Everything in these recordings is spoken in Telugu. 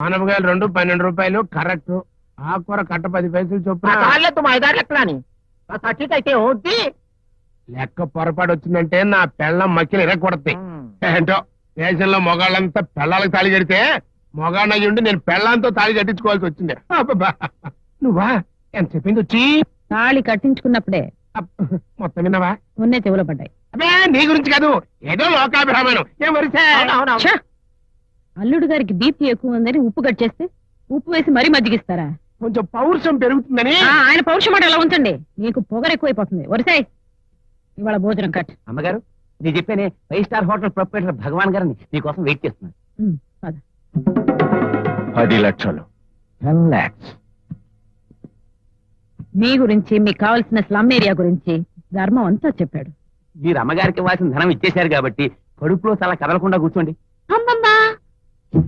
ఆనపకాయలు రెండు పన్నెండు రూపాయలు కరెక్ట్. ఆకుకూర కట్ట పది పైసలు చొప్పున. మా ఐదారు లెక్కలని సచిట్ అయితే వద్ది లెక్క పొరపాటు వచ్చిందంటే నా పెళ్ళం మక్కిలు ఇరగొడతాయి ఏంటో దేశంలో మొగాళ్ళంతా పెళ్ళాలకు తాళి కడితే మొగాళ్ళయ్యుండి నేను పెళ్ళంతో తాళి కట్టించుకోవాల్సి వచ్చింది. అబ్బబ్బా. నువ్వా? ఎంత చెప్పింది వచ్చి? తాళి కట్టించుకున్నప్పుడే. అబ్బ, మొత్తం విన్నావా? ఉన్నే చెవులో పడ్డాయి. అబ్బే నీ గురించి కాదు. ఏదో లోకాభిరామాయణం ఏం వరిసే? ఛ! అల్లుడు గారికి బీపీ ఎక్కువ ఉందని ఉప్పు కట్ చేస్తే ఉప్పు వేసి మరీ మజ్జిగిస్తారా? కొంచెం పౌరుషం పెరుగుతుందని. ఆ, ఆయన పౌరుష మాట ఎలా ఉంచండి. నీకు పొగరు ఎక్కువైపోతుంది. వరిసాయ్ ఇవాళ భోజనం కట్. అమ్మగారు నేను చెప్పానే five star hotel proprietor Bhagavan గారిని మీకోసం వెయిట్ చేస్తున్నాను. ఉమ్, పద. పది లక్షలు. టెన్ లాక్స్. మీ గురించి మీకు కావాల్సిన స్లమ్ ఏరియా గురించి ధర్మం అంతా చెప్పాడు. మీరు అమ్మగారికి ఇవ్వాల్సిన ధనం ఇచ్చేశారు కాబట్టి కడుపులో చాలా కదలకుండా కూర్చోండి. అమ్మమ్మా! రామ్మా.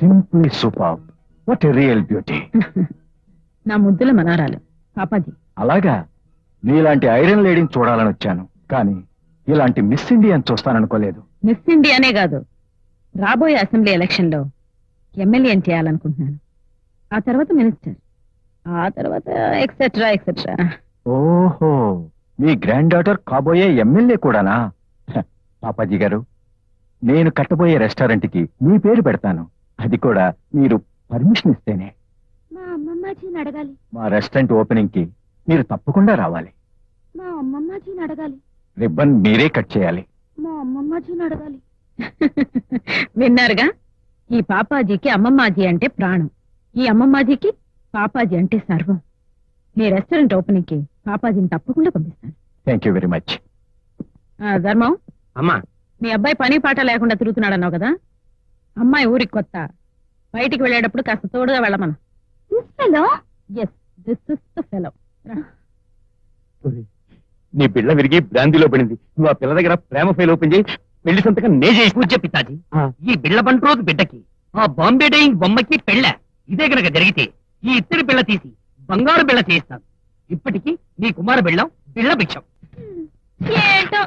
Simply super what a real beauty నా ముద్దుల మనారాలు పాపాజీ అలాగా? నీలాంటి ఐరన్ లేడీని చూడాలని వచ్చాను. కానీ ఇలాంటి మిస్ ఇండియన్ చూస్తాననుకోలేదు. మిస్ ఇండియానే కాదు. రాబోయే అసెంబ్లీ ఎలక్షన్లో ఎమ్మెల్యేని చేయాలనుకుంటున్నాను. ఆ తర్వాత మినిస్టర్. ఆ తర్వాత ఎక్సెట్రా ఎక్సెట్రా ఓహో మీ గ్రాండ్ డాటర్ కాబోయే ఎమ్మెల్యే కూడానా? హ, పాపాజీ గారు నేను కట్టబోయే రెస్టారెంట్కి మీ పేరు పెడతాను. అది కూడా మీరు పర్మిషన్ ఇస్తేనే. మా అమ్మమ్మాజీని అడగాలి. మా రెస్టారెంట్ ఓపెనింగ్కి మీరు తప్పకుండా రావాలి. మా అమ్మమ్మాజీని అడగాలి. రిబ్బన్ మీరే కట్ చేయాలి. మా అమ్మమ్మాజీని అడగాలి. విన్నారుగా? ఈ పాపాజీకి అమ్మమ్మాజీ అంటే ప్రాణం. ఈ అమ్మమ్మాజీకి పాపాజీ అంటే సర్వం. మీ రెస్టారెంట్ ఓపెనింగ్కి పాపాజీని తప్పకుండా పంపిస్తాను. థ్యాంక్ యూ వెరీ మచ్ ఆ, ధర్మం అమ్మా. మీ అబ్బాయి పని పాట లేకుండా తిరుగుతున్నాడు అన్నావు కదా? అమ్మాయి ఊరికి కొత్త. బయటికి వెళ్ళేటప్పుడు కాస్త తోడుగా వెళ్ళమను. Hello yes this is the fellow నీ బిళ్ళ విరిగి బ్రాంతిలో పడింది. నువ్వు ఆ పిల్ల దగ్గర ప్రేమ ఫైల్ ఓపెన్ చేయి పెళ్ళి సంతకం నే చేయి. పూజ పితాజీ. ఈ బిళ్ళ బంటి రోజు బిడ్డకి ఆ బాంబే డైయింగ్ బొమ్మకి పెళ్ళ. ఇదే గనక జరిగితే ఈ ఇత్తడి బిళ్ళ తీసి బంగారు బిళ్ళ చేయిస్తాను. ఇప్పటికి నీ కుమార బిళ్ళం బిళ్ళ భిక్షం ఏంటో?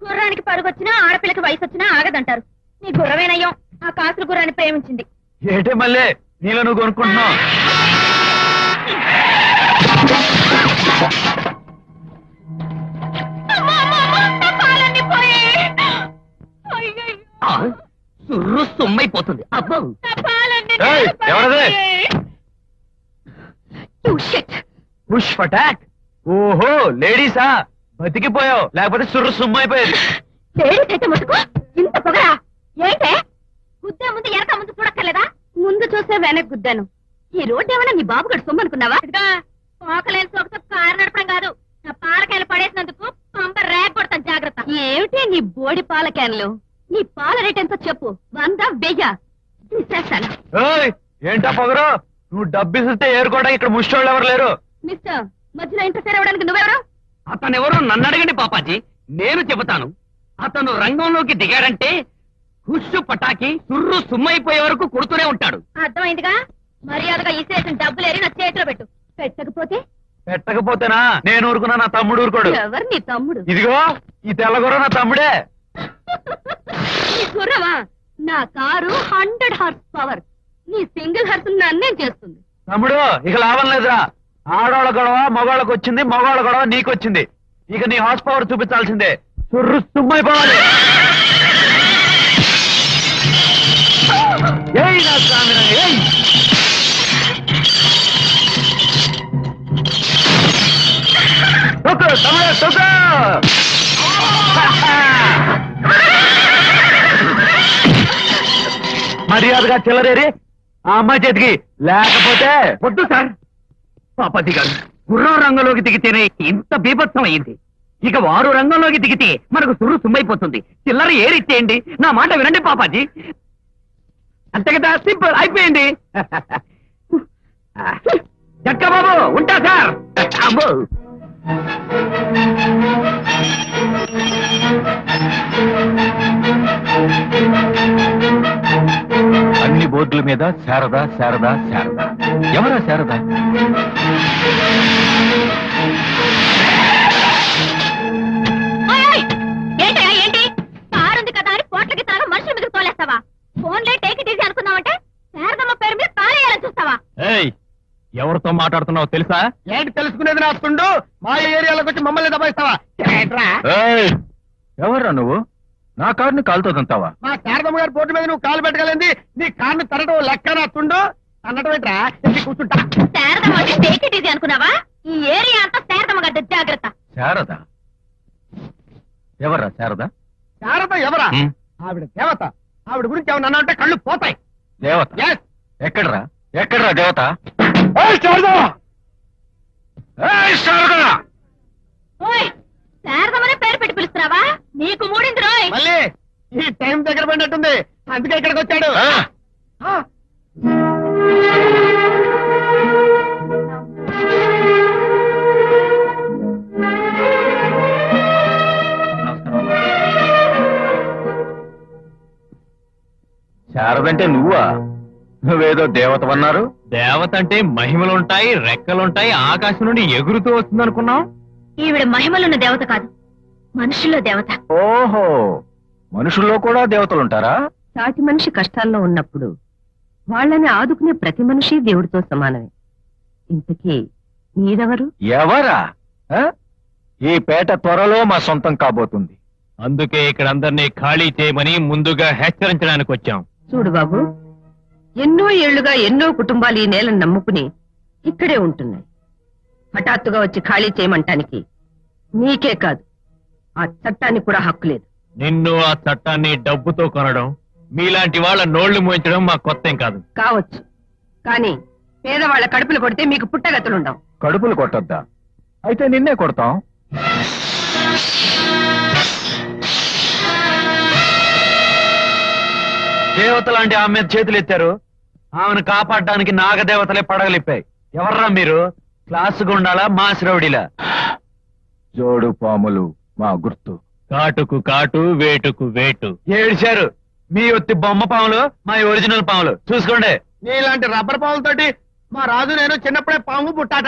గుర్రానికి పరుగొచ్చినా ఆడపిల్లకి వయసు వచ్చినా ఆగదంటారు. నీ గుర్రమేనయ్యం ఆ కాసుల గుర్రాన్ని ప్రేమించింది. ఏటే మళ్ళీ నీలో నువ్వు కొనుక్కుంటున్నావు. ఆ, సుర్రు సొమ్మైపోతుంది అబ్బో. ఏయ్, ఎవరది? పుష్ ఫటాక్ ఓహో లేడీసా? బతికిపోయావు. లేకపోతే సుర్రు సుమ్ము అయిపోయేది ఇంత పొగరా? ఏంటే? గుద్దే ముందు వెనక ముందు చూడక్కర్లేదా? ముందు చూస్తే వెనక్కి గుద్దాను. ఈ రోడ్డు ఏమైనా నీ బాబు గడు సొమ్ము అనుకున్నావా పోకలేని సోకతో కారు నడపడం కాదు. నా పాలకాయలు పడేసినందుకు పంప రేక్ కొడతాను జాగ్రత్త. ఏమిటి నీ బోడి పాల క్యాన్లు? నీ పాల రేట్ ఎంతో చెప్పు. వంద వెయ్య. తీసేస్తాను. ఏయ్, ఏంటా పొగరు? నువ్వు డబ్బిస్తే ఏరుకోవడానికి ఇక్కడ ముష్టోళ్ళు ఎవరు లేరు? మిస్టర్ మధ్యలో ఇంటర్ఫేర్ అవ్వడానికి నువ్వెవరు? అతనెవరో? నన్ను అడగండి పాపాజీ. నేను చెబుతాను. అతను రంగంలోకి దిగాడంటే హుషు పటాకి సుర్రు సుమ్మైపోయే వరకు కొడుతూనే ఉంటాడు. అర్థమైందిగా? మర్యాదగా ఇసేసిన డబ్బులేరి నా చేతిలో పెట్టు. పెట్టకపోతే? పెట్టకపోతేనా? నేను ఊరుకున్నా నా తమ్ముడు ఊరుకోడు. ఎవరు నీ తమ్ముడు? ఇదిగో ఈ తెల్లగొర్ర నా తమ్ముడే. నీ నా కారు హండ్రెడ్ హార్స్ పవర్. నీ సింగిల్ హార్స్ నన్నేం చేస్తుంది. తమ్ముడు ఇక లాభం లేదురా. ఆడవాళ్ళ గొడవ మగవాళ్ళకి వచ్చింది మగవాళ్ళ గొడవ నీకు వచ్చింది. ఇక నీ హార్స్ పవర్ చూపించాల్సిందే. సుర్రు సుమ్మైపోవాలి. ఏయ్ నా స్వామి ఏయ్. తొక్కు, తమ్ముడు, తొక్కు! మర్యాదగా చిల్లరేరి ఆ అమ్మాయి చేతికి లేకపోతే వద్దు సార్. పాపతి గారు గుర్రం రంగంలోకి దిగితేనే ఇంత బీభత్సం అయింది ఇక వారు రంగంలోకి దిగితే మనకు సుర్రు సుమ్మైపోతుంది. చిల్లర ఏరిచ్చేయండి నా మాట వినండి పాపాజీ. అంతే కదా సింపుల్ అయిపోయింది. చక్క బాబు ఉంటా సార్. అబ్బో. అన్ని బోర్డుల మీద శారదా శారదా శారదా. ఎవరా శారద? ఎవరితో మాట్లాడుతున్నావు తెలుసా? ఏంటి తెలుసుకునేది నా వస్తుండు మా ఏరియాలోకి వచ్చి మమ్మల్ని దబాయిస్తావా! ఎవర్రా నువ్వు? నా కారుని కాలుతో తంతావా మా శారదమ్మ గారి బోర్డు మీద నువ్వు కాలు పెట్టగలింది. నీ కారుని తరడం లెక్క నా అన్నట్టు ఏంట్రా? కూర్చుంటా. శారదమ్మ అంటే టేక్ ఇట్ ఈజీ అనుకున్నావా? ఈ ఏరియా అంతా శారదమ్మ గడ్డ జాగ్రత్త. శారద? ఎవర్రా శారద? శారద ఎవరా. ఆవిడ దేవత. ఆవిడ గురించి ఏమన్నా అంటే కళ్ళు పోతాయి. దేవత. ఎక్కడ్రా? ఎక్కడ్రా దేవత? ఏయ్, శారద! ఏయ్, శారద! ఓయ్ శారదమ్మనే పేరు పెట్టి పిలుస్తున్నావా? నీకు మూడింది రోయ్. మళ్ళీ ఈ టైం దగ్గర పడినట్టుంది. అందుకే ఇక్కడికి వచ్చాడు. ఆ, ఆ, శారదంటే నువ్వా? నువ్వేదో దేవతవన్నారు? దేవత అంటే మహిమలుంటాయి రెక్కలుంటాయి ఆకాశం నుండి ఎగురుతూ వస్తుంది అనుకున్నాం ఈవిడ మహిమలున్న దేవత కాదు మనుషుల్లో దేవత. ఓహో మనుషుల్లో కూడా దేవతలుంటారా? సాటి మనిషి కష్టాల్లో ఉన్నప్పుడు వాళ్ళని ఆదుకునే ప్రతి మనిషి దేవుడితో సమానమే. ఇంతకీ మీరెవరు? ఎవరా? ఆ? ఈ పేట త్వరలో మా సొంతం కాబోతుంది. అందుకే ఇక్కడ అందరినీ ఖాళీ చేయమని ముందుగా హెచ్చరించడానికి వచ్చాం. చూడు బాబు ఎన్నో ఏళ్ళుగా ఎన్నో కుటుంబాలు ఈ నేలను నమ్ముకుని ఇక్కడే ఉంటున్నాయి. హఠాత్తుగా వచ్చి ఖాళీ చేయమంటానికి నీకే కాదు ఆ చట్టానికి కూడా హక్కు లేదు. నిన్ను ఆ చట్టాన్ని డబ్బుతో కొనడం మీలాంటి వాళ్ళ నోళ్ళు మోయించడం మా కొత్త ఏం కాదు. కావచ్చు. కానీ పేదవాళ్ళ కడుపులు కొడితే మీకు పుట్టగతులుండవు. కడుపులు కొట్టొద్దా? అయితే నిన్నే కొడతాం. దేవత లాంటి ఆమె మీద చేతులు ఎత్తారు. ఆమెను కాపాడడానికి నాగదేవతలే పడగలిపాయి ఎవర్రా మీరు? క్లాసు గుండాలా మాసిరౌడిలా జోడు పాములు మా గుర్తు. కాటుకు కాటు వేటుకు వేటు. ఏడిచారు? మీ ఒత్తి బొమ్మ పాములు మా ఒరిజినల్ పాములు. చూసుకోండి. నీలాంటి రబ్బర్ పాములతోటి మా రాజు నేను చిన్నప్పుడే పాము బుట్టాట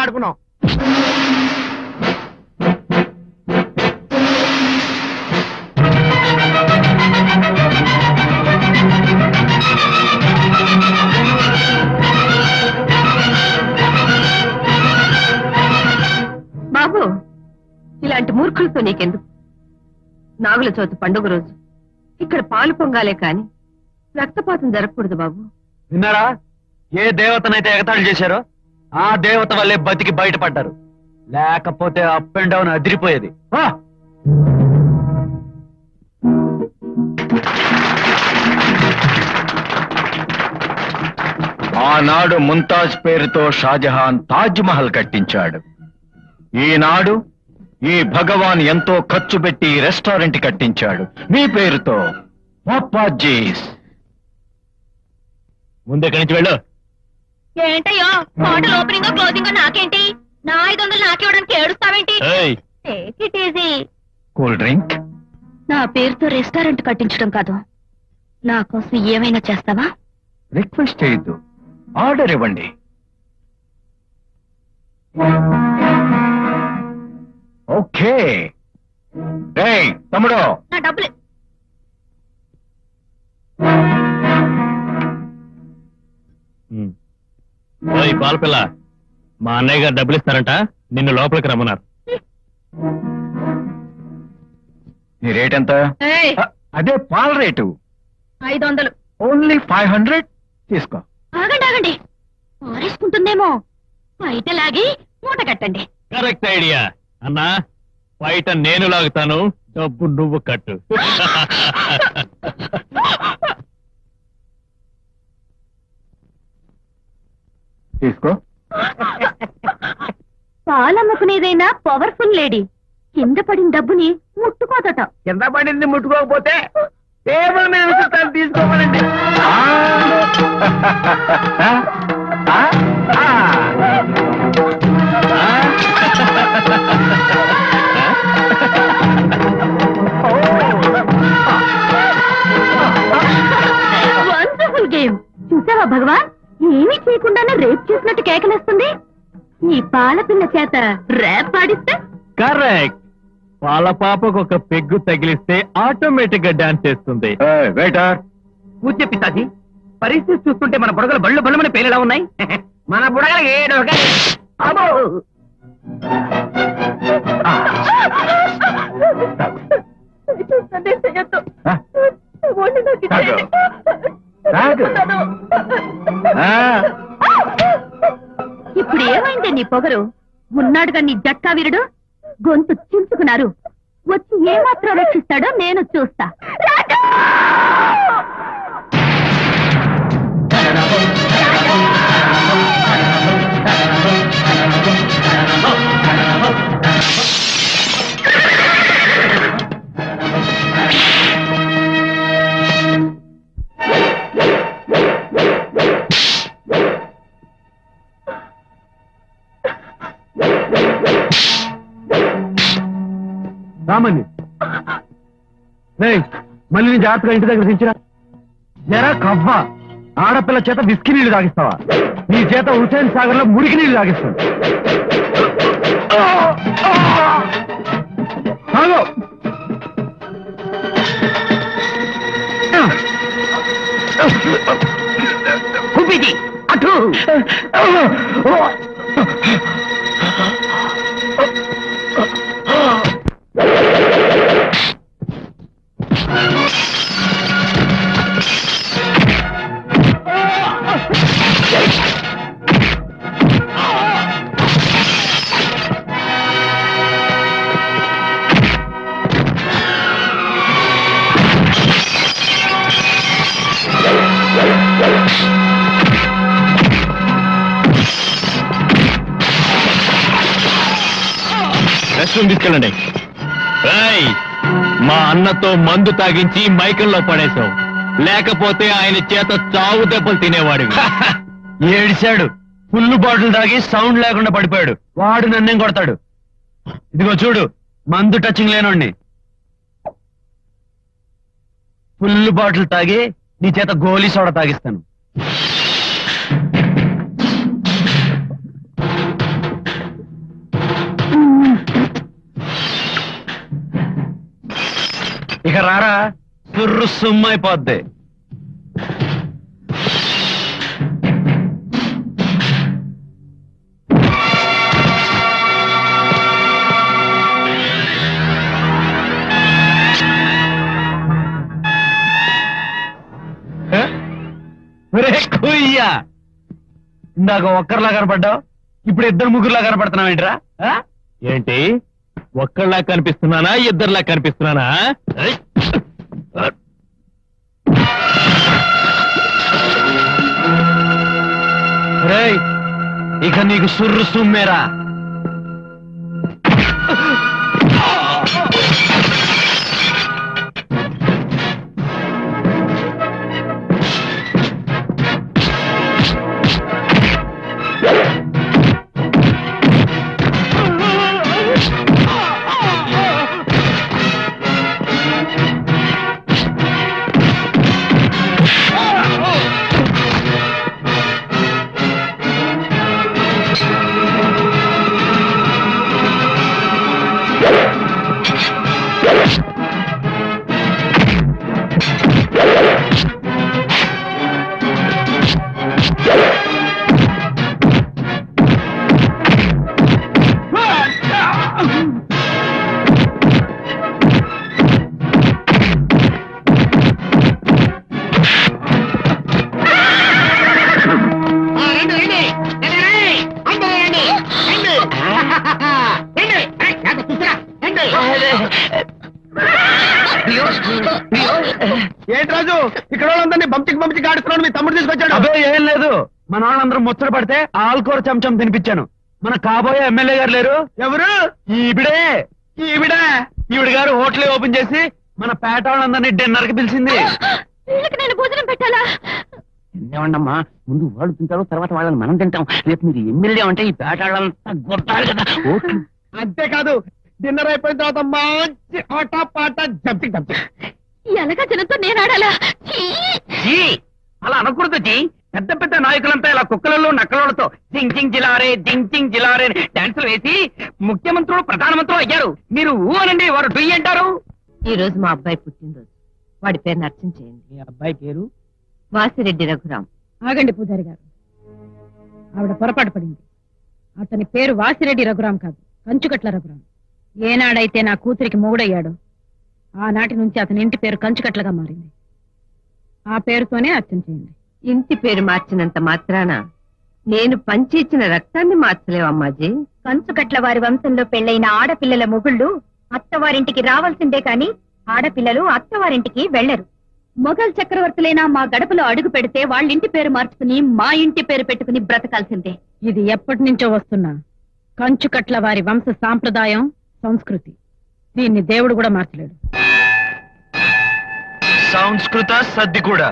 మూర్ఖులతో నీకెందుకు? నాగుల చవితి పండుగ రోజు. ఇక్కడ పాలు పొంగాలే కాని రక్తపాతం జరగకూడదు బాబు. విన్నారా? ఏ దేవతనైతే ఎగతాళి చేశారో ఆ దేవత వల్లే బతికి బయటపడ్డారు. లేకపోతే అప్ అండ్ డౌన్ అదిరిపోయేది. ఆనాడు ముంతాజ్ పేరుతో షాజహాన్ తాజ్ మహల్ కట్టించాడు. ఈనాడు ఈ భగవాన్ ఎంతో ఖర్చు పెట్టి రెస్టారెంట్ కట్టించాడు. మీ పేరుతో పప్పాజీస్ ముందు ఇక్కడి నుంచి వెళ్ళు. ఏంటయ్యో హోటల్ ఓపెనింగ్ క్లోజింగ్ నాకేంటి? నా ఐదు వందలు నాకివ్వడానికి ఏడుస్తావేంటి? ఏయ్. Easy cool drink. నా పేరుతో రెస్టారెంట్ కట్టించడం కాదు. నా కోసం ఏమైనా చేస్తావా? రిక్వెస్ట్ చేయొద్దు. ఆర్డర్ ఇవ్వండి. ఓకే. తమ్ముడు. నా డబ్బులు. ఓయ్ బాలపిల్ల. మా అన్నయ్య గారు డబ్బులు ఇస్తారంట నిన్ను లోపలికి రమ్మన్నారు. నీ రేట్ ఎంత? ఏయ్, అదే పాల రేటు. ఐదు వందలు ఓన్లీ ఫైవ్ హండ్రెడ్ తీసుకో. ఆగండి ఆగండి. పారేసుకుంటుందేమో. బయట లాగి మూట కట్టండి. Correct idea. అన్నా బయట నేను లాగుతాను డబ్బు నువ్వు కట్టు. తీసుకో. పాలమ్ముకునేదైనా పవర్ఫుల్ లేడీ. కింద పడిన డబ్బుని ముట్టుకోదట. కింద పడింది ముట్టుకోకపోతే టేబుల్ మీద విసురుతాను తీసుకోమనండి భగవాన్ ఏమీ చేయకుండానే రేపు చేసినట్టు కేకలేస్తుంది. ఈ పాలపిల్ల చేత రేప్ పాడిస్తే? కరెక్ట్. వాళ్ళ పాపకు ఒక పెగ్గు తగిలిస్తే ఆటోమేటిక్గా డాన్స్ చేస్తుంది. వెయిటర్. పూజ పితాజీ పరిస్థితి చూస్తుంటే మన బుడగలు బళ్ళు బళ్ళమని పేర్లు ఉన్నాయి? మన బుడగలు ఏడు చూస్తుంటే ఇప్పుడు ఏమైంది నీ పొగరు? ఉన్నాడుగా నీ జట్కా వీరుడు? గొంతు చించుకున్నారు. వచ్చి ఏమాత్రం రక్షిస్తాడో నేను చూస్తా. రామండి మళ్ళీ నీ జాగ్రత్తగా ఇంటి దగ్గర దించిరా. జరా కవ్వ ఆడపిల్ల చేత విస్కీ నీళ్ళు తాగిస్తావా? నీ చేత హుసేన్ సాగర్లో మురికి నీళ్ళు తాగిస్తాను. అటు. రెస్ట్ తీసుకెళ్ళండి. మా అన్నతో మందు తాగించి మైకంలో పడేశావు. లేకపోతే ఆయన చేత చావు దెబ్బలు తినేవాడు ఏడిశాడు. ఫుల్ బాటిల్ తాగి సౌండ్ లేకుండా పడిపోయాడు. వాడు నన్నేం కొడతాడు? ఇదిగో చూడు మందు టచింగ్ లేనోడిని. ఫుల్ బాటిల్ తాగి నీ చేత గోలీ సోడా తాగిస్తాను. ఇక రారా. పుర్రు సుమ్మైపోద్ది. ఒరే కుయ్యా. ఇందాక ఒక్కరిలా కనపడ్డావు ఇప్పుడు ఇద్దరు ముగ్గురులా కనపడుతున్నావు ఏంట్రా ఆ? ఏంటి? ఒక్కళ్ళ కనిపిస్తున్నానా? ఇద్దరులా కనిపిస్తున్నానా? రేయ్! ఇక నీకు సుర్రు సుమ్మేరా. ఏంటి రాజు? ఇక్కడ వాళ్ళందరినీ బంపికి బంపికి ఆడుతున్నాడు మీ తమ్ముడు తీసుకొచ్చాడు. అదే ఏం లేదు. మన వాళ్ళందరూ ముచ్చట పడితే ఆల్కోర చెంచం తినిపించాను. మన కాబోయే ఎమ్మెల్యే గారు లేరు. ఎవరు? ఈవిడే. ఈవిడే? ఈవిడ గారు హోటల్ ఓపెన్ చేసి మన పేట వాళ్ళందరినీ డిన్నర్కి పిలిచింది నేను భోజనం పెట్టాలా? ఏమండమ్మా ముందు వాళ్ళు తింటారు తర్వాత వాళ్ళని మనం తింటాం. రేపు మీరు ఎమ్మెల్యే అంటే ఈ పేట వాళ్ళంతా గొట్టాలి కదా. ఓట్లు అంతేకాదు డిన్నర్ అయిపోయిన తర్వాత మంచి ఆట పాట జంపింగ్ ఈ అలగా జనంతో నేను ఆడాలా! జీ, అలా అనకూడదు జీ పెద్ద పెద్ద నాయకులంతా ఇలా కుక్కలలో నక్కలతో జింగ్ జింగ్ జిలారే జింగ్ జింగ్ జిలారే డాన్సులు వేసి ముఖ్యమంత్రులు ప్రధానమంత్రులు అయ్యారు. మీరు ఊ అనండి వారు డుయ్ అంటారు. ఈ రోజు మా అబ్బాయి పుట్టినరోజు. వాడి పేరు అర్చన చేయండి మీ అబ్బాయి పేరు? వాసిరెడ్డి రఘురాం. ఆగండి పూజారి గారు. ఆవిడ పొరపాటు పడింది. అతని పేరు వాసిరెడ్డి రఘురాం కాదు కంచుకట్ల రఘురాం. ఏనాడైతే నా కూతురికి మొగుడయ్యాడో ఆనాటి నుంచి అతని ఇంటి పేరు కంచుకట్లగా మారింది. ఆ పేరుతోనే అర్చన చేయండి. ఇంటి పేరు మార్చినంత మాత్రాన నేను పంచి ఇచ్చిన రక్తాన్ని మార్చలేవు అమ్మాజీ కంచుకట్ల వారి వంశంలో పెళ్ళైన ఆడపిల్లల మొగుళ్ళు అత్తవారింటికి రావాల్సిందే కాని ఆడపిల్లలు అత్తవారింటికి వెళ్ళరు మొఘల్ చక్రవర్తులైనా మా గడపలో అడుగు పెడితే వాళ్ళ ఇంటి పేరు మార్చుకుని మా ఇంటి పేరు పెట్టుకుని బ్రతకాల్సిందే. ఇది ఎప్పటి నుంచో వస్తున్న. కంచుకట్ల వారి వంశ సాంప్రదాయం సంస్కృతి. దీన్ని దేవుడు కూడా మార్చలేడు సంస్కృత సద్ది కూడా.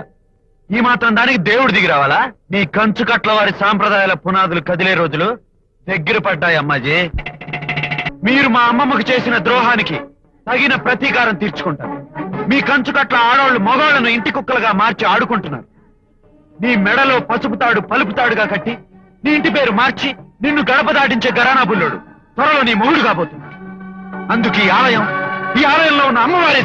ఈ మాత్రం దానికి దేవుడు దిగి రావాలా? నీ కంచు కట్ల వారి సాంప్రదాయాల పునాదులు కదిలే రోజులు దగ్గర పడ్డాయి అమ్మాజీ. మీరు మా అమ్మమ్మకు చేసిన ద్రోహానికి తగిన ప్రతీకారం తీర్చుకుంటారు. మీ కంచు కట్ల ఆడవాళ్ళు మగవాళ్ళను ఇంటి కుక్కలుగా మార్చి ఆడుకుంటున్నారు. నీ మెడలో పసుపు తాడు పలుపు తాడుగా కట్టి నీ ఇంటి పేరు మార్చి నిన్ను గడప దాటించే గరానా బుల్లుడు. త్వరలో నీ మొగుడు కాబోతుంది అందుకు ఈ ఆలయం ఈ ఆలయంలో ఉన్న అమ్మవారే